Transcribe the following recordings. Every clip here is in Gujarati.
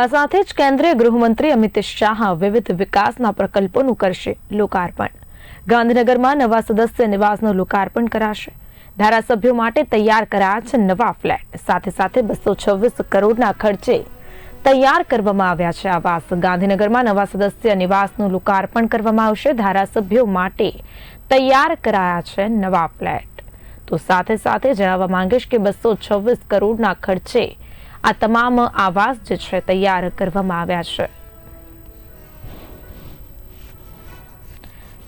આ સાથે જ કેન્દ્રીય ગૃહમંત્રી અમિત શાહ વિવિધ વિકાસના પ્રકલ્પોનું કરશે લોકાર્પણ. ગાંધીનગરમાં નવા સદસ્ય નિવાસનું લોકાર્પણ કરાશે. ધારાસભ્યો માટે તૈયાર કરાયા નવા ફ્લેટ. સાથે સાથે બસો છવ્વીસ કરોડના ખર્ચે તૈયાર કરવામાં આવ્યા છે આવાસ ગાંધીનગરમાં નવા સદસ્ય નિવાસનું લોકાર્પણ કરવામાં આવશે. ધારાસભ્યો માટે તૈયાર કરાયા છે નવા ફ્લેટ. તો સાથે સાથે જણાવવા માંગીશ કે બસો છવ્વીસ કરોડના ખર્ચે આ તમામ આવાસ જે છે તૈયાર કરવામાં આવ્યા છે.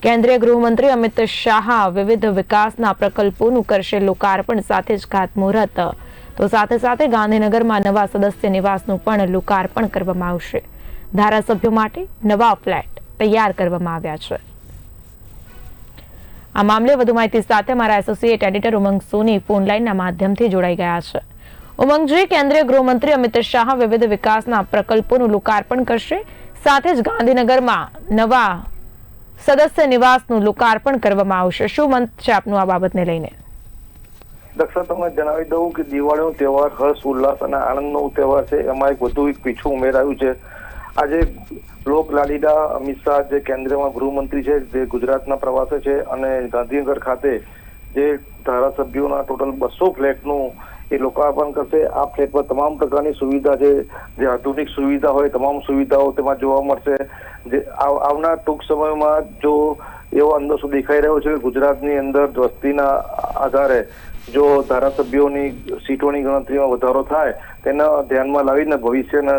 કેન્દ્રીય ગૃહમંત્રી અમિત શાહ વિવિધ વિકાસના પ્રકલ્પોનું કરશે લોકાર્પણ, સાથે જ ખાતમુહૂર્ત તો સાથે સાથે ગાંધીનગરમાં નવા સદસ્ય નિવાસનું પણ લોકાર્પણ કરવામાં આવશે. ધારાસભ્યો માટે નવા ફ્લેટ તૈયાર કરવામાં આવ્યા છે. આ મામલે વધુ માહિતી સાથે મારા associate editor Umang Soni phone લાઈનના માધ્યમથી જોડાઈ ગયા છે. ઉમંગજી કેન્દ્રીય ગૃહમંત્રી અમિત શાહ વિવિધ વિકાસના પ્રકલ્પોનું લોકાર્પણ કરશે. સાથે જ ગાંધીનગરમાં નવા સદસ્ય નિવાસનું લોકાર્પણ કરવામાં આવશે. શું મંત છે આપનું આ બાબતને લઈને? દક્ષા તમને જણાવી દઉં કે દિવાળીનો તહેવાર હર્ષ, ઉલ્લાસ અને આનંદનો તહેવાર છે. એમાં એક વધુ એક પીછું ઉમેરાયું છે. આજે લોક લાડીલા અમિત શાહ જે કેન્દ્રમાં ગૃહમંત્રી છે, જે ગુજરાતના પ્રવાસે છે અને ગાંધીનગર ખાતે જે ધારાસભ્યોના ટોટલ બસો ફ્લેટનું એ લોકાર્પણ કરશે આ ફ્લેટમાં તમામ પ્રકારની સુવિધા છે, જે આધુનિક સુવિધા હોય, તમામ સુવિધાઓ તેમાં જોવા મળશે. જે આવ- આવનાર ટૂંક સમયમાં જો એવો અંદાજો દેખાઈ રહ્યો છે કે ગુજરાતની અંદર વસ્તીના આધારે જો ધારાસભ્યોની સીટોની ગણતરીમાં વધારો થાય, તેના ધ્યાનમાં લાવીને, ભવિષ્યના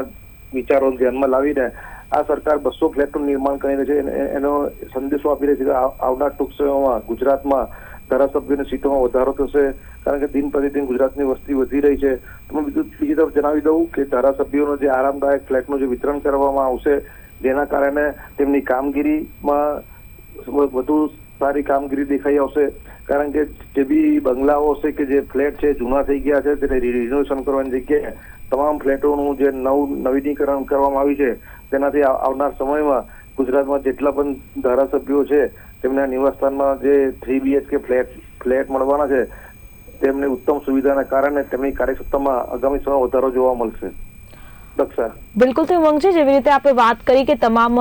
વિચારો ધ્યાનમાં લાવીને આ સરકાર બસો ફ્લેટનું નિર્માણ કરી રહી છે. એનો સંદેશો આપી રહી છે કે આવ- આવનાર ટૂંક સમયમાં ગુજરાતમાં ધારાસભ્યોની સીટોમાં વધારો થશે, કારણ કે દિન પ્રતિદિન ગુજરાતની વસ્તી વધી રહી છે. તમે બીજું બીજી તરફ જણાવી દઉં કે ધારાસભ્યોનો જે આરામદાયક ફ્લેટનું જે વિતરણ કરવામાં આવશે, જેના કારણે તેમની કામગીરીમાં વધુ સારી કામગીરી દેખાઈ આવશે. કારણ કે જે બી બંગલાઓ છે કે જે ફ્લેટ છે, જૂના થઈ ગયા છે, તેને રિનોવેશન કરવાની જગ્યાએ તમામ ફ્લેટોનું જે નવું નવીનીકરણ કરવામાં આવ્યું છે, તેનાથી આવનાર સમયમાં ગુજરાતમાં જેટલા પણ ધારાસભ્યો છે તેમના નિવાસસ્થાનમાં જે થ્રી બીએચકે ફ્લેટ ફ્લેટ મળવાના છે તેમને ઉત્તમ સુવિધાના કારણે તેમની કાર્યક્ષમતામાં આગામી સમયમાં વધારો જોવા મળશે. દક્ષા. બિલકુલ તો ઉમંગજી જેવી રીતે આપણે વાત કરી કે તમામ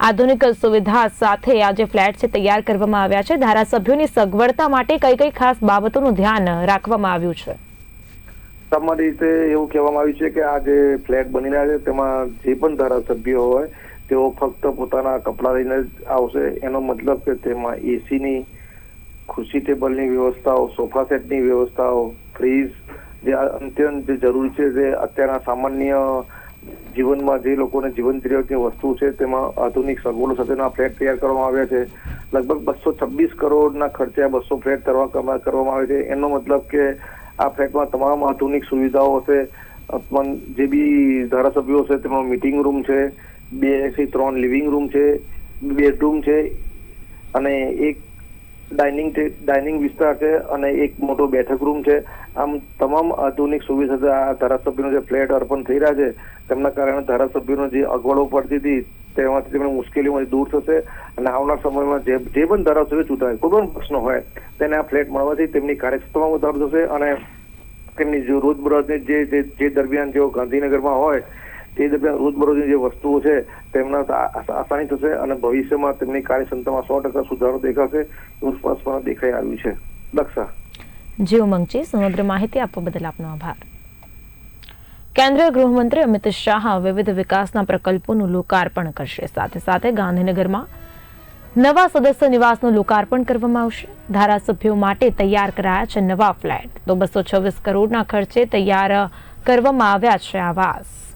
આધુનિક સુવિધા સાથે આ જે ફ્લેટ છે તૈયાર કરવામાં આવ્યા છે ધારાસભ્યોની સગવડતા માટે કઈ કઈ ખાસ બાબતોનું ધ્યાન રાખવામાં આવ્યું છે? સામાન્ય રીતે એવું કહેવામાં આવ્યું છે કે આ જે ફ્લેટ બની રહ્યા છે તેમાં જે પણ ધારાસભ્યો હોય તેઓ ફક્ત પોતાના કપડાં લઈને જ આવશે. એનો મતલબ કે તેમાં એસીની, ખુરશી ટેબલની વ્યવસ્થાઓ, સોફા સેટની વ્યવસ્થાઓ ફ્રીજ જે અત્યંત જરૂરી છે, જે અત્યારના સામાન્ય જીવનમાં જે લોકોને જીવન જરૂરિયાતની વસ્તુ છે, તેમાં આધુનિક સગવડો સાથેના ફ્લેટ તૈયાર કરવામાં આવ્યા છે. લગભગ બસો છવ્વીસ કરોડના ખર્ચે બસો ફ્લેટ કરવા કરવામાં આવે છે. એનો મતલબ કે આ ફ્લેટમાં તમામ આધુનિક સુવિધાઓ હશે. જે બી ધારાસભ્યો છે તેમાં મીટિંગ રૂમ છે બેથી ત્રણ લિવિંગ રૂમ છે બેડરૂમ છે અને એક ડાઇનિંગ ડાઇનિંગ વિસ્તાર છે અને એક મોટો બેઠક રૂમ છે. આમ તમામ આધુનિક સુવિધા આ ધારાસભ્યનો જે ફ્લેટ અર્પણ થઈ રહ્યા છે, તેમના કારણે ધારાસભ્યોનો જે અગવડો પડતી હતી, તેમાંથી તેમણે મુશ્કેલીઓમાંથી દૂર થશે અને આવનાર સમયમાં જે જે પણ ધારાસભ્ય ચૂંટાય, કોઈ પણ પ્રશ્ન હોય, તેને આ ફ્લેટ મળવાથી તેમની કાર્યક્ષમતામાં વધારો થશે અને તેમની જે રોજબરોજની જે જે જે દરમિયાન જેઓ ગાંધીનગરમાં હોય તે દરમિયાન રોજબરોજની જે વસ્તુઓ છે, તેમના આસાની થશે અને ભવિષ્યમાં તેમની કાર્યક્ષમતામાં સો ટકા સુધારો દેખાશે એવું સ્પષ્ટપણે દેખાઈ આવ્યું છે. દક્ષા. જી ઉમંગજી સમગ્ર માહિતી આપવા બદલ આપનો આભાર. કેન્દ્રીય ગૃહમંત્રી અમિત શાહ વિવિધ વિકાસના પ્રકલ્પોનું લોકાર્પણ કરશે. સાથે સાથે ગાંધીનગરમાં નવા સદસ્ય નિવાસનું લોકાર્પણ કરવામાં આવશે. ધારાસભ્યો માટે તૈયાર કરાયા છે નવા ફ્લેટ. તો બસો છવ્વીસ કરોડના ખર્ચે તૈયાર કરવામાં આવ્યા છે આવાસ.